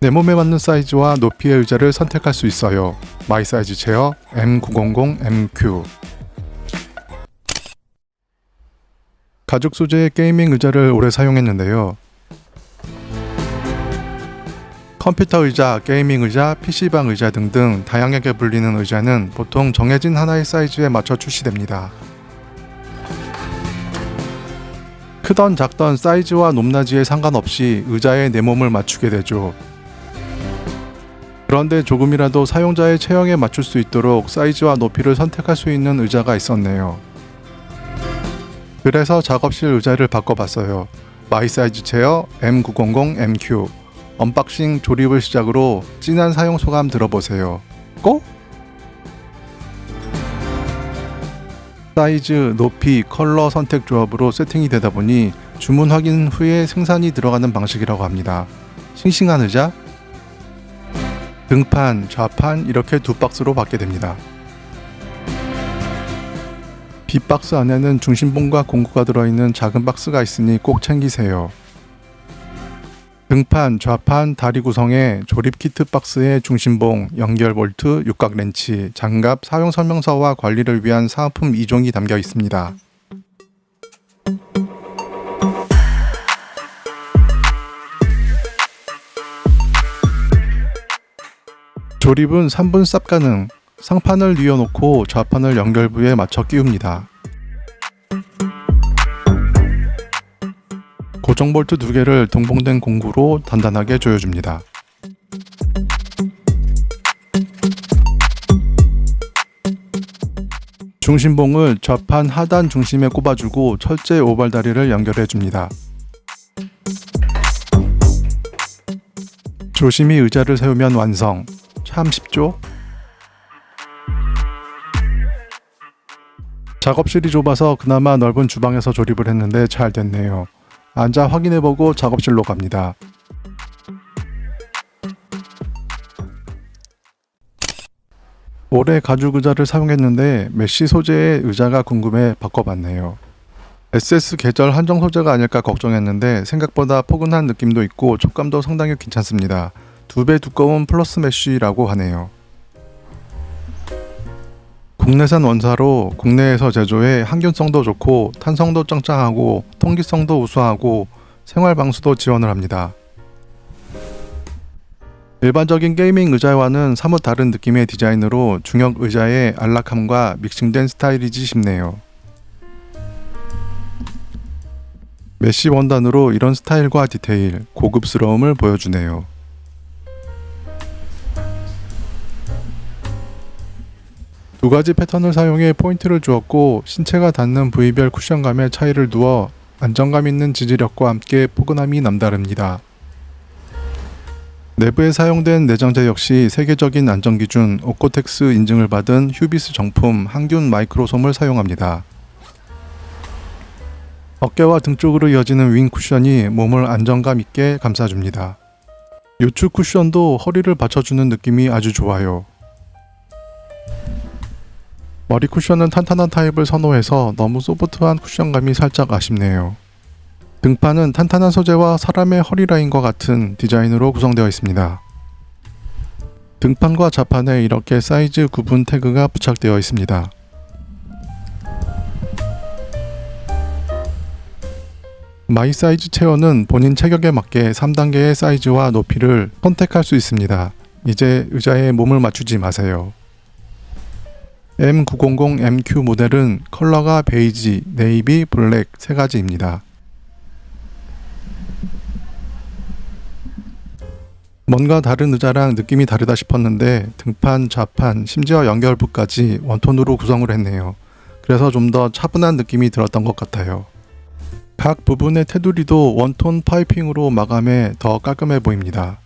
내 몸에 맞는 사이즈와 높이의 의자를 선택할 수 있어요. 마이 사이즈 체어 M900MQ 가죽 소재의 게이밍 의자를 오래 사용했는데요. 컴퓨터 의자, 게이밍 의자, PC방 의자 등등 다양하게 불리는 의자는 보통 정해진 하나의 사이즈에 맞춰 출시됩니다. 크던 작던 사이즈와 높낮이에 상관없이 의자에 내 몸을 맞추게 되죠. 그런데 조금이라도 사용자의 체형에 맞출 수 있도록 사이즈와 높이를 선택할 수 있는 의자가 있었네요. 그래서 작업실 의자를 바꿔봤어요. 마이 사이즈 체어 M900MQ 언박싱 조립을 시작으로 진한 사용 소감 들어보세요. 고? 사이즈, 높이, 컬러 선택 조합으로 세팅이 되다 보니 주문 확인 후에 생산이 들어가는 방식이라고 합니다. 싱싱한 의자? 등판, 좌판 이렇게 두 박스로 받게 됩니다. 빗박스 안에는 중심봉과 공구가 들어있는 작은 박스가 있으니 꼭 챙기세요. 등판, 좌판, 다리 구성에 조립 키트 박스에 중심봉, 연결 볼트, 육각 렌치, 장갑, 사용 설명서와 관리를 위한 사은품 2종이 담겨 있습니다. 조립은 3분 쌉 가능. 상판을 뉘어놓고 좌판을 연결부에 맞춰 끼웁니다. 고정 볼트 두 개를 동봉된 공구로 단단하게 조여줍니다. 중심봉을 좌판 하단 중심에 꼽아주고 철제 오발 다리를 연결해 줍니다. 조심히 의자를 세우면 완성. 참 쉽죠? 작업실이 좁아서 그나마 넓은 주방에서 조립을 했는데 잘 됐네요. 앉아 확인해보고 작업실로 갑니다. 올해 가죽 의자를 사용했는데 메쉬 소재의 의자가 궁금해 바꿔봤네요. SS 계절 한정 소재가 아닐까 걱정했는데 생각보다 포근한 느낌도 있고 촉감도 상당히 괜찮습니다. 두 배 두꺼운 플러스 메쉬라고 하네요. 국내산 원사로 국내에서 제조해 항균성도 좋고 탄성도 짱짱하고 통기성도 우수하고 생활 방수도 지원을 합니다. 일반적인 게이밍 의자와는 사뭇 다른 느낌의 디자인으로 중형 의자의 안락함과 믹싱된 스타일이지 싶네요. 메쉬 원단으로 이런 스타일과 디테일, 고급스러움을 보여주네요. 두 가지 패턴을 사용해 포인트를 주었고 신체가 닿는 부위별 쿠션감의 차이를 두어 안정감 있는 지지력과 함께 포근함이 남다릅니다. 내부에 사용된 내장재 역시 세계적인 안전기준 오코텍스 인증을 받은 휴비스 정품 항균 마이크로솜을 사용합니다. 어깨와 등 쪽으로 이어지는 윙 쿠션이 몸을 안정감 있게 감싸줍니다. 요추 쿠션도 허리를 받쳐주는 느낌이 아주 좋아요. 머리 쿠션은 탄탄한 타입을 선호해서 너무 소프트한 쿠션감이 살짝 아쉽네요. 등판은 탄탄한 소재와 사람의 허리 라인과 같은 디자인으로 구성되어 있습니다. 등판과 좌판에 이렇게 사이즈 구분 태그가 부착되어 있습니다. 마이 사이즈 체어는 본인 체격에 맞게 3단계의 사이즈와 높이를 선택할 수 있습니다. 이제 의자에 몸을 맞추지 마세요. M900MQ 모델은 컬러가 베이지, 네이비, 블랙 세 가지입니다. 뭔가 다른 의자랑 느낌이 다르다 싶었는데 등판, 좌판, 심지어 연결부까지 원톤으로 구성을 했네요. 그래서 좀 더 차분한 느낌이 들었던 것 같아요. 각 부분의 테두리도 원톤 파이핑으로 마감해 더 깔끔해 보입니다.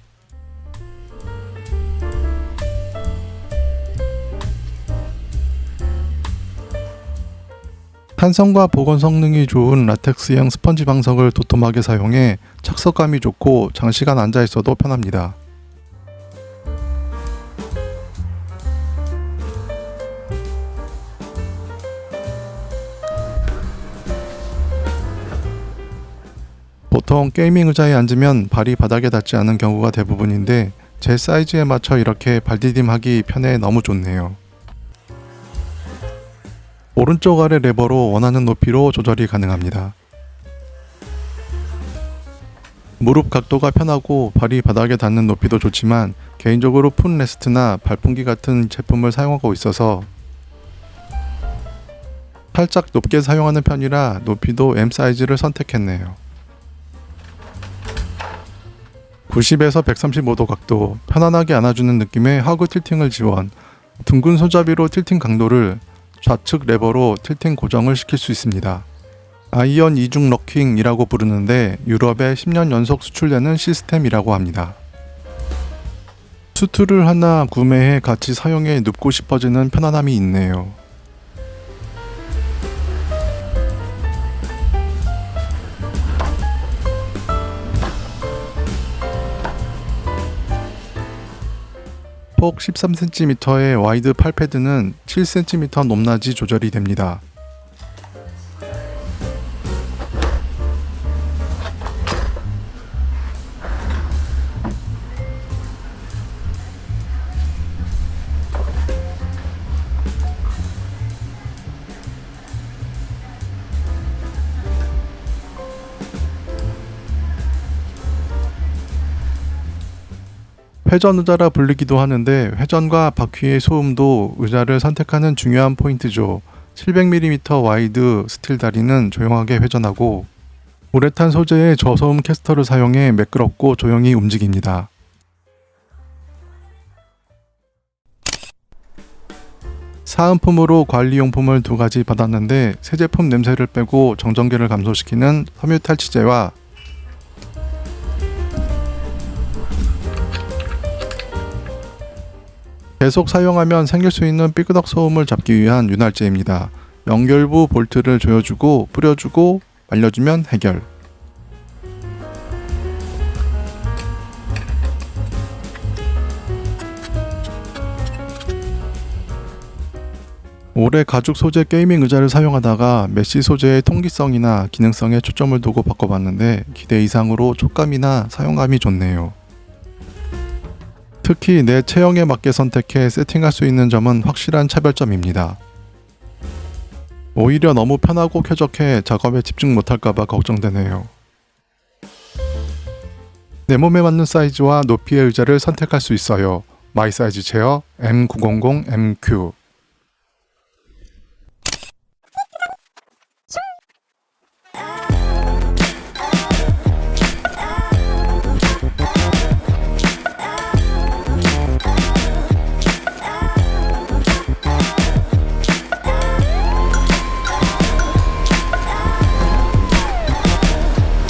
탄성과 보건 성능이 좋은 라텍스형 스펀지 방석을 도톰하게 사용해 착석감이 좋고 장시간 앉아 있어도 편합니다. 보통 게이밍 의자에 앉으면 발이 바닥에 닿지 않은 경우가 대부분인데 제 사이즈에 맞춰 이렇게 발디딤하기 편해 너무 좋네요. 오른쪽 아래 레버로 원하는 높이로 조절이 가능합니다. 무릎 각도가 편하고 발이 바닥에 닿는 높이도 좋지만 개인적으로 풋레스트나 발풍기 같은 제품을 사용하고 있어서 살짝 높게 사용하는 편이라 높이도 M 사이즈를 선택했네요. 90에서 135도 각도, 편안하게 안아주는 느낌의 하구 틸팅을 지원, 둥근 손잡이로 틸팅 강도를 좌측 레버로 틸팅 고정을 시킬 수 있습니다. 아이언 이중 럭킹이라고 부르는데 유럽에 10년 연속 수출되는 시스템이라고 합니다. 수트를 하나 구매해 같이 사용해 눕고 싶어지는 편안함이 있네요. 폭 13cm의 와이드 팔패드는 7cm 높낮이 조절이 됩니다. 회전 의자라 불리기도 하는데 회전과 바퀴의 소음도 의자를 선택하는 중요한 포인트죠. 700mm 와이드 스틸 다리는 조용하게 회전하고 우레탄 소재의 저소음 캐스터를 사용해 매끄럽고 조용히 움직입니다. 사은품으로 관리용품을 두 가지 받았는데 새 제품 냄새를 빼고 정전기를 감소시키는 섬유 탈취제와 계속 사용하면 생길 수 있는 삐그덕 소음을 잡기 위한 윤활제입니다. 연결부 볼트를 조여주고 뿌려주고 말려주면 해결. 올해 가죽 소재 게이밍 의자를 사용하다가 메쉬 소재의 통기성이나 기능성에 초점을 두고 바꿔봤는데 기대 이상으로 촉감이나 사용감이 좋네요. 특히 내 체형에 맞게 선택해 세팅할 수 있는 점은 확실한 차별점입니다. 오히려 너무 편하고 쾌적해 작업에 집중 못할까봐 걱정되네요. 내 몸에 맞는 사이즈와 높이의 의자를 선택할 수 있어요. 마이 사이즈 체어 M900MQ